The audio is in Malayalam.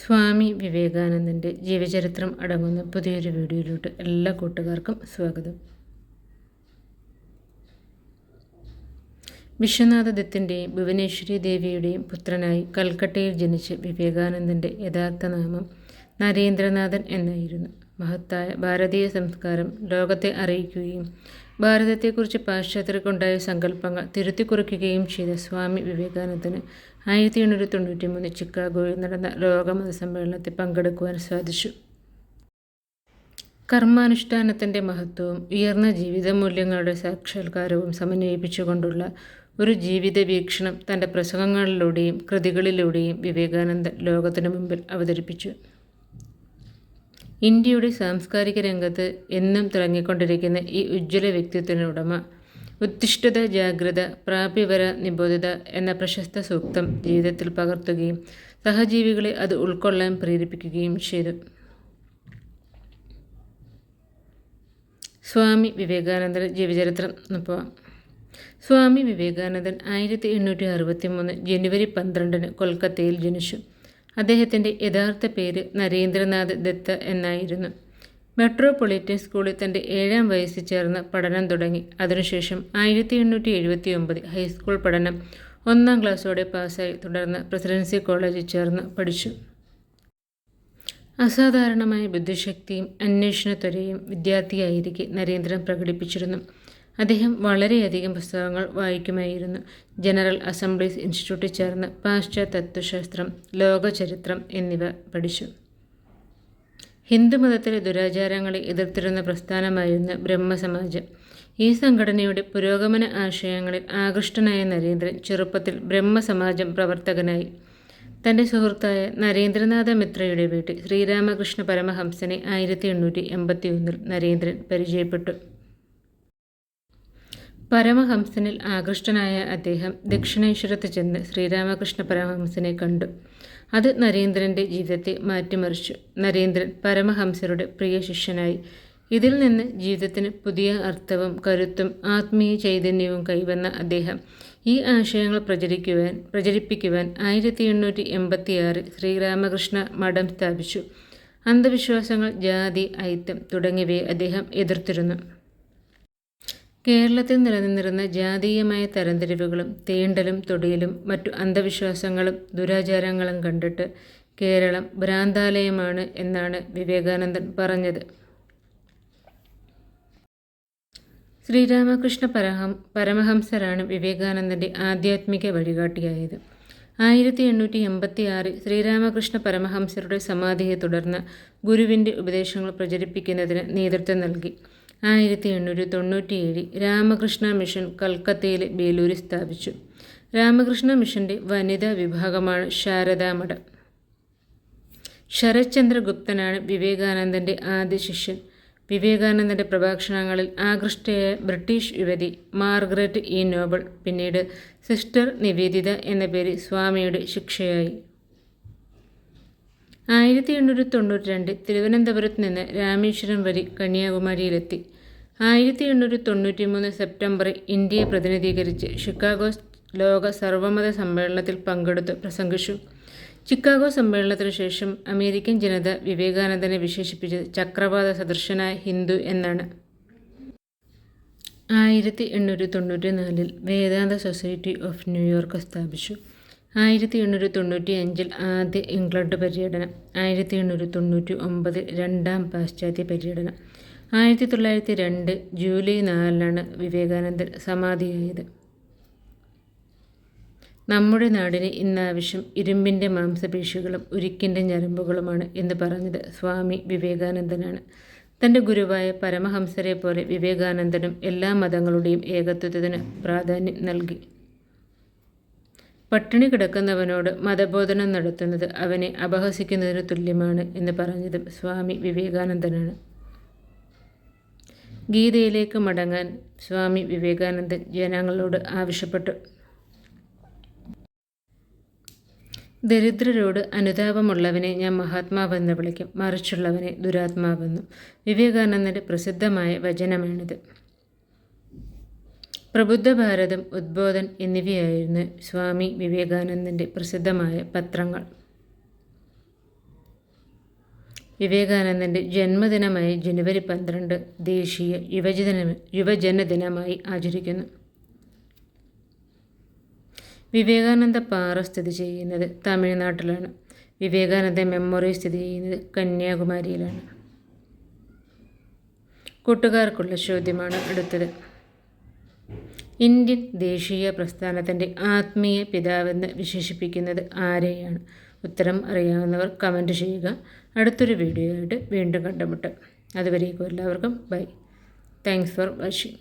സ്വാമി വിവേകാനന്ദന്റെ ജീവചരിത്രം അടങ്ങുന്ന പുതിയൊരു വീഡിയോയിലോട്ട് എല്ലാ കൂട്ടുകാർക്കും സ്വാഗതം. വിശ്വനാഥ ദത്തിന്റെയും ഭുവനേശ്വരി ദേവിയുടെയും പുത്രനായി കൽക്കട്ടയിൽ ജനിച്ച വിവേകാനന്ദന്റെ യഥാർത്ഥ നാമം നരേന്ദ്രനാഥൻ എന്നായിരുന്നു. മഹത്തായ ഭാരതീയ സംസ്കാരം ലോകത്തെ അറിയിക്കുകയും ഭാരതത്തെക്കുറിച്ച് പാശ്ചാത്യർക്കുണ്ടായ സങ്കല്പങ്ങൾ തിരുത്തിക്കുറിക്കുകയും ചെയ്ത സ്വാമി വിവേകാനന്ദന് ആയിരത്തി എണ്ണൂറ്റി തൊണ്ണൂറ്റി മൂന്ന് ചിക്കാഗോയിൽ നടന്ന ലോകമത സമ്മേളനത്തിൽ പങ്കെടുക്കുവാൻ സാധിച്ചു. കർമാനുഷ്ഠാനത്തിന്റെ മഹത്വവും ഉയർന്ന ജീവിത മൂല്യങ്ങളുടെ സാക്ഷാത്കാരവും സമന്വയിപ്പിച്ചുകൊണ്ടുള്ള ഒരു ജീവിത വീക്ഷണം തന്റെ പ്രസംഗങ്ങളിലൂടെയും കൃതികളിലൂടെയും വിവേകാനന്ദൻ ലോകത്തിനു മുമ്പിൽ അവതരിപ്പിച്ചു. ഇന്ത്യയുടെ സാംസ്കാരിക രംഗത്ത് എന്നും തിളങ്ങിക്കൊണ്ടിരിക്കുന്ന ഈ ഉജ്ജ്വല വ്യക്തിത്വത്തിനുടമ ഉത്തിഷ്ഠത ജാഗ്രത പ്രാപ്യവര നിബോധിത എന്ന പ്രശസ്ത സൂക്തം ജീവിതത്തിൽ പകർത്തുകയും സഹജീവികളെ അത് ഉൾക്കൊള്ളാൻ പ്രേരിപ്പിക്കുകയും ചെയ്തു. സ്വാമി വിവേകാനന്ദൻ ജീവചരിത്രം പോവാം സ്വാമി വിവേകാനന്ദൻ ആയിരത്തി എണ്ണൂറ്റി അറുപത്തി മൂന്ന് ജനുവരി പന്ത്രണ്ടിന് കൊൽക്കത്തയിൽ ജനിച്ചു. അദ്ദേഹത്തിന്റെ യഥാർത്ഥ പേര് നരേന്ദ്രനാഥ് ദത്ത എന്നായിരുന്നു. മെട്രോപൊളിറ്റൻ സ്കൂളിൽ തന്റെ ഏഴാം വയസ്സിൽ ചേർന്ന് പഠനം തുടങ്ങി. അതിനുശേഷം ആയിരത്തി എണ്ണൂറ്റി എഴുപത്തി ഒമ്പത് ഹൈസ്കൂൾ പഠനം ഒന്നാം ക്ലാസ്സോടെ പാസ്സായി. തുടർന്ന് പ്രസിഡൻസി കോളേജിൽ ചേർന്ന് പഠിച്ചു. അസാധാരണമായ ബുദ്ധിശക്തിയും അന്വേഷണ ത്വരയും വിദ്യാർത്ഥിയായിരിക്കെ നരേന്ദ്രൻ പ്രകടിപ്പിച്ചിരുന്നു. അദ്ദേഹം വളരെയധികം പുസ്തകങ്ങൾ വായിക്കുമായിരുന്നു. ജനറൽ അസംബ്ലീസ് ഇൻസ്റ്റിറ്റ്യൂട്ടിൽ ചേർന്ന് പാശ്ചാത്യ തത്വശാസ്ത്രം ലോകചരിത്രം എന്നിവ പഠിച്ചു. ഹിന്ദുമതത്തിലെ ദുരാചാരങ്ങളെ എതിർത്തിരുന്ന പ്രസ്ഥാനമായിരുന്നു ബ്രഹ്മസമാജം. ഈ സംഘടനയുടെ പുരോഗമന ആശയങ്ങളിൽ ആകൃഷ്ടനായ നരേന്ദ്രൻ ചെറുപ്പത്തിൽ ബ്രഹ്മസമാജം പ്രവർത്തകനായി. തന്റെ സുഹൃത്തായ നരേന്ദ്രനാഥ മിത്രയുടെ വീട്ടിൽ ശ്രീരാമകൃഷ്ണ പരമഹംസനെ ആയിരത്തി എണ്ണൂറ്റി എൺപത്തി ഒന്നിൽ നരേന്ദ്രൻ പരിചയപ്പെട്ടു. പരമഹംസനിൽ ആകൃഷ്ടനായ അദ്ദേഹം ദക്ഷിണേശ്വരത്ത് ചെന്ന് ശ്രീരാമകൃഷ്ണ പരമഹംസനെ കണ്ടു. അത് നരേന്ദ്രന്റെ ജീവിതത്തെ മാറ്റിമറിച്ചു. നരേന്ദ്രൻ പരമഹംസരുടെ പ്രിയ ശിഷ്യനായി. ഇതിൽ നിന്ന് ജീവിതത്തിന് പുതിയ അർത്ഥവും കരുത്തും ആത്മീയ ചൈതന്യവും കൈവന്ന അദ്ദേഹം ഈ ആശയങ്ങൾ പ്രചരിക്കുവാൻ പ്രചരിപ്പിക്കുവാൻ ആയിരത്തി എണ്ണൂറ്റി എൺപത്തിയാറിൽ ശ്രീരാമകൃഷ്ണ മഠം സ്ഥാപിച്ചു. അന്ധവിശ്വാസങ്ങൾ ജാതി ഐത്യം തുടങ്ങിയവയെ അദ്ദേഹം എതിർത്തിരുന്നു. കേരളത്തിൽ നിലനിന്നിരുന്ന ജാതീയമായ തരംതിരിവുകളും തീണ്ടലും തൊടിയിലും മറ്റു അന്ധവിശ്വാസങ്ങളും ദുരാചാരങ്ങളും കണ്ടിട്ട് കേരളം ഭ്രാന്താലയമാണ് എന്നാണ് വിവേകാനന്ദൻ പറഞ്ഞത്. ശ്രീരാമകൃഷ്ണ പരഹം പരമഹംസരാണ് വിവേകാനന്ദന്റെ ആധ്യാത്മിക വഴികാട്ടിയായത്. ആയിരത്തി എണ്ണൂറ്റി എൺപത്തി ആറിൽ ശ്രീരാമകൃഷ്ണ പരമഹംസരുടെ സമാധിയെ തുടർന്ന് ഗുരുവിന്റെ ഉപദേശങ്ങൾ പ്രചരിപ്പിക്കുന്നതിന് നേതൃത്വം നൽകി. ആയിരത്തി എണ്ണൂറ്റി തൊണ്ണൂറ്റിയേഴിൽ രാമകൃഷ്ണ മിഷൻ കൽക്കത്തയിലെ ബേലൂരിൽ സ്ഥാപിച്ചു. രാമകൃഷ്ണ മിഷന്റെ വനിതാ വിഭാഗമാണ് ശാരദാമഠം ശരത്ചന്ദ്രഗുപ്തനാണ് വിവേകാനന്ദന്റെ ആദ്യ ശിഷ്യൻ. വിവേകാനന്ദന്റെ പ്രഭാഷണങ്ങളിൽ ആകൃഷ്ടയായ ബ്രിട്ടീഷ് യുവതി മാർഗരറ്റ് ഇ നോബൾ പിന്നീട് സിസ്റ്റർ നിവേദിത എന്ന പേര് സ്വാമിയുടെ ശിക്ഷയായി. ആയിരത്തി എണ്ണൂറ്റി തൊണ്ണൂറ്റി രണ്ട് തിരുവനന്തപുരത്ത് നിന്ന് രാമേശ്വരം വരെ കന്യാകുമാരിയിലെത്തി. ആയിരത്തി എണ്ണൂറ്റി തൊണ്ണൂറ്റി മൂന്ന് സെപ്റ്റംബറിൽ ഇന്ത്യയെ പ്രതിനിധീകരിച്ച് ഷിക്കാഗോ ലോക സർവമത സമ്മേളനത്തിൽ പങ്കെടുത്ത് പ്രസംഗിച്ചു. ചിക്കാഗോ സമ്മേളനത്തിനു ശേഷം അമേരിക്കൻ ജനത വിവേകാനന്ദനെ വിശേഷിപ്പിച്ചത് ചക്രവാത സദൃശനായ ഹിന്ദു എന്നാണ്. ആയിരത്തി എണ്ണൂറ്റി തൊണ്ണൂറ്റി നാലിൽ വേദാന്ത സൊസൈറ്റി ഓഫ് ന്യൂയോർക്ക് സ്ഥാപിച്ചു. ആയിരത്തി എണ്ണൂറ്റി തൊണ്ണൂറ്റി അഞ്ചിൽ ആദ്യ ഇംഗ്ലണ്ട് പര്യടനം ആയിരത്തി എണ്ണൂറ്റി തൊണ്ണൂറ്റി ഒമ്പത് രണ്ടാം പാശ്ചാത്യ പര്യടനം ആയിരത്തി തൊള്ളായിരത്തി രണ്ട് ജൂലൈ നാലിനാണ് വിവേകാനന്ദൻ സമാധിയായത്. നമ്മുടെ നാടിന് ഇന്നാവശ്യം ഇരുമ്പിന്റെ മാംസപേശികളും ഉരുക്കിന്റെ ഞരമ്പുകളുമാണ് എന്ന് പറഞ്ഞത് സ്വാമി വിവേകാനന്ദനാണ്. തന്റെ ഗുരുവായ പരമഹംസരെ പോലെ വിവേകാനന്ദനും എല്ലാ മതങ്ങളുടെയും ഏകത്വത്തിന് പ്രാധാന്യം നൽകി. പട്ടിണി കിടക്കുന്നവനോട് മതബോധനം നടത്തുന്നത് അവനെ അപഹസിക്കുന്നതിന് തുല്യമാണ് എന്ന് പറഞ്ഞതും സ്വാമി വിവേകാനന്ദനാണ്. ഗീതയിലേക്ക് മടങ്ങാൻ സ്വാമി വിവേകാനന്ദൻ ജനങ്ങളോട് ആവശ്യപ്പെട്ടു. ദരിദ്രരോട് അനുതാപമുള്ളവനെ ഞാൻ മഹാത്മാവെന്ന് വിളിക്കും. മറിച്ചുള്ളവനെ ദുരാത്മാവെന്നും വിവേകാനന്ദന്റെ പ്രസിദ്ധമായ വചനമാണിത്. പ്രബുദ്ധ ഭാരതം ഉദ്ബോധൻ എന്നിവയായിരുന്നു സ്വാമി വിവേകാനന്ദന്റെ പ്രസിദ്ധമായ പത്രങ്ങൾ. വിവേകാനന്ദന്റെ ജന്മദിനമായി ജനുവരി പന്ത്രണ്ട് ദേശീയ യുവജന യുവജന ദിനമായി ആചരിക്കുന്നു. വിവേകാനന്ദ പാറ സ്ഥിതി ചെയ്യുന്നത് തമിഴ്നാട്ടിലാണ്. വിവേകാനന്ദ മെമ്മോറിയൽ സ്ഥിതി ചെയ്യുന്നത് കന്യാകുമാരിയിലാണ്. കൂട്ടുകാർക്കുള്ള ചോദ്യമാണ് അടുത്തത്. ഇന്ത്യൻ ദേശീയ പ്രസ്ഥാനത്തിന്റെ ആത്മീയ പിതാവെന്ന് വിശേഷിപ്പിക്കുന്നത് ആരെയാണ്? ഉത്തരം അറിയാവുന്നവർ കമന്റ് ചെയ്യുക. അടുത്തൊരു വീഡിയോ ആയിട്ട് വീണ്ടും കണ്ടുമുട്ടാം. അതുവരേക്കും എല്ലാവർക്കും ബൈ താങ്ക്സ് ഫോർ വാച്ചിങ്